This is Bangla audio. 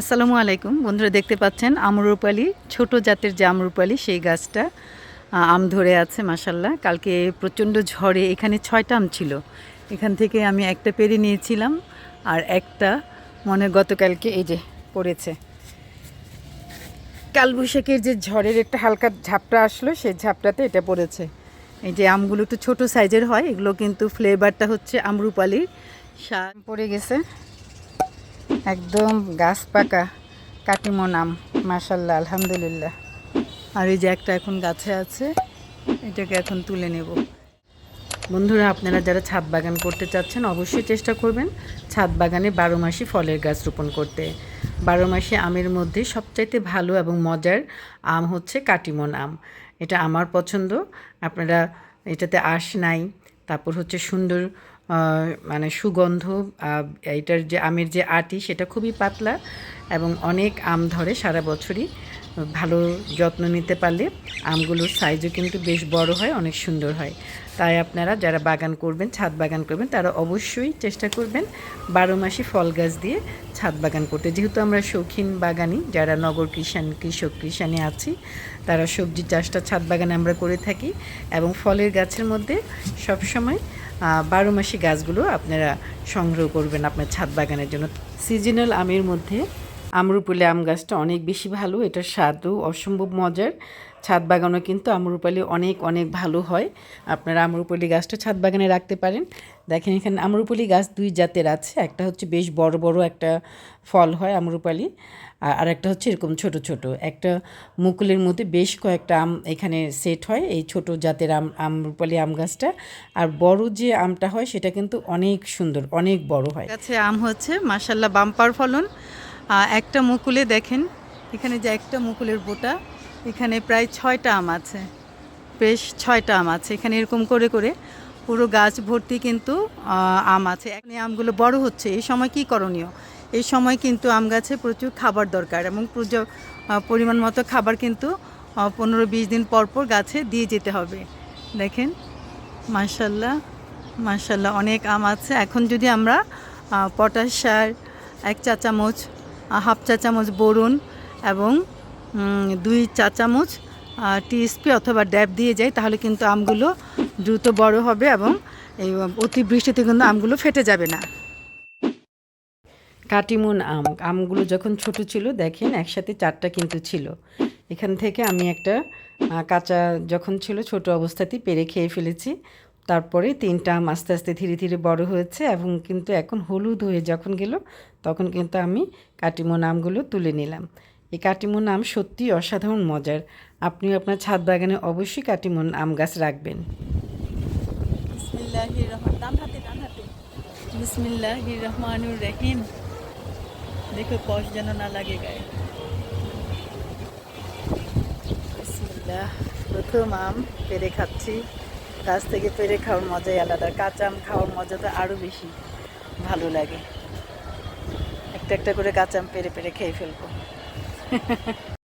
আসসালামু আলাইকুম। বন্ধুরা দেখতে পাচ্ছেন আমরুপালি ছোট জাতের যে আমরুপালি সেই গাছটা আম ধরে আছে মাসাল্লাহ কালকে প্রচণ্ড ঝড়ে এখানে ছয়টা আম ছিল। এখান থেকে আমি একটা পেরে নিয়েছিলাম আর একটা মনে গতকালকে এই যে পড়েছে। কালবৈশাখের যে ঝড়ের একটা হালকা ঝাপটা আসলো, সেই ঝাপটাতে এটা পড়েছে। এই যে আমগুলো একটু ছোট সাইজের হয়, এগুলো কিন্তু ফ্লেভারটা হচ্ছে আমরুপালির শাক পড়ে গেছে। একদম গাছ পাকা কাটিমন আম মাশাল্লাহ, আলহামদুলিল্লাহ। আর এই যে একটা এখন গাছে আছে, এটাকে এখন তুলে নেব। বন্ধুরা, আপনারা যারা ছাদ বাগান করতে চাচ্ছেন, অবশ্যই চেষ্টা করবেন ছাদ বাগানে বারো মাসি ফলের গাছ রোপণ করতে। বারো মাসি আমের মধ্যে সবচাইতে ভালো এবং মজার আম হচ্ছে কাটিমন আম এটা আমার পছন্দ। আপনারা এটাতে আঁশ নাই, তারপর হচ্ছে সুন্দর মানে সুগন্ধ এইটার যে আমের যে আটি, সেটা খুবই পাতলা এবং অনেক আম ধরে সারা বছরই। ভালো যত্ন নিতে পারলে আমগুলোর সাইজও কিন্তু বেশ বড় হয়, অনেক সুন্দর হয়। তাই আপনারা যারা বাগান করবেন, ছাদ বাগান করবেন, তারা অবশ্যই চেষ্টা করবেন বারো মাসি ফল গাছ দিয়ে ছাদ বাগান করতে। যেহেতু আমরা শৌখিন বাগানি, যারা নগর কৃষাণ, কৃষক কৃষাণে আছি, তারা সবজি চাষটা ছাদ বাগানে আমরা করে থাকি এবং ফলের গাছের মধ্যে সবসময় বারো মাসি গাছগুলো আপনারা সংগ্রহ করবেন আপনার ছাদ বাগানের জন্য। সিজনাল আমের মধ্যে আমরুপালি আম গাছটা অনেক বেশি ভালো, এটার স্বাদও অসম্ভব মজার। ছাদ বাগানও কিন্তু আমরুপালি অনেক অনেক ভালো হয়। আপনারা আমরুপালি গাছটা ছাদ বাগানে রাখতে পারেন। দেখেন এখানে আমরুপালি গাছ দুই জাতের আছে, একটা হচ্ছে বেশ বড় বড় একটা ফল হয় আমরুপালি, আর একটা হচ্ছে এরকম ছোট ছোট। একটা মুকুলের মধ্যে বেশ কয়েকটা আম এখানে সেট হয়, এই ছোট জাতের আম, আমরুপালি আম গাছটা। আর বড় যে আমটা হয়, সেটা কিন্তু অনেক সুন্দর, অনেক বড় হয়। আম হচ্ছে মাসাল্লাহ বাম্পার ফলন। একটা মুকুলে দেখেন, এখানে যে একটা মুকুলের বোটা, এখানে প্রায় ছয়টা আম আছে, বেশ ছয়টা আম আছে, এখানে এরকম করে করে পুরো গাছ ভর্তি কিন্তু আম আছে। এখন আমগুলো বড় হচ্ছে, এই সময় কি করণীয়? এই সময় কিন্তু আম গাছে প্রচুর খাবার দরকার এবং পরিমাণ মতো খাবার কিন্তু পনেরো বিশ দিন পর পর গাছে দিয়ে যেতে হবে। দেখেন, মাশাল্লাহ মাশাল্লাহ, অনেক আম আছে। এখন যদি আমরা পটাশ সার, এক চা চামচ হাফ চা চামচ বোরন এবং দুই চা চামচ টিএসপি অথবা ড্যাব দিয়ে যাই তাহলে কিন্তু আমগুলো দ্রুত বড় হবে এবং এই অতিবৃষ্টিতে কিন্তু আমগুলো ফেটে যাবে না। কাটিমুন আম, আমগুলো যখন ছোট ছিল, দেখেন একসাথে চারটা কিন্তু ছিল। এখান থেকে আমি একটা কাঁচা যখন ছিল, ছোট অবস্থাতেই পেরে খেয়ে ফেলেছি। তারপরে তিনটা আম আস্তে আস্তে ধীরে ধীরে বড় হয়েছে এবং কিন্তু এখন হলুদ হয়ে যখন গেল, তখন কিন্তু আমি কাটিমন আমগুলো তুলে নিলাম। এই কাটিমন আম সত্যি অসাধারণ মজার। আপনিও আপনার ছাদ বাগানে অবশ্যই কাটিমন আম গাছ রাখবেন। রহমানুর রহিম। দেখো কষ যেন না লাগে গায়ে। প্রথম আম পেরে খাচ্ছি। গাছ থেকে পেরে খাওয়ার মজাই আলাদা। কাঁচা আম খাওয়ার মজা তো আরও বেশি ভালো লাগে। একটা একটা করে কাঁচা আম পেরে পেরে খেয়ে ফেলব।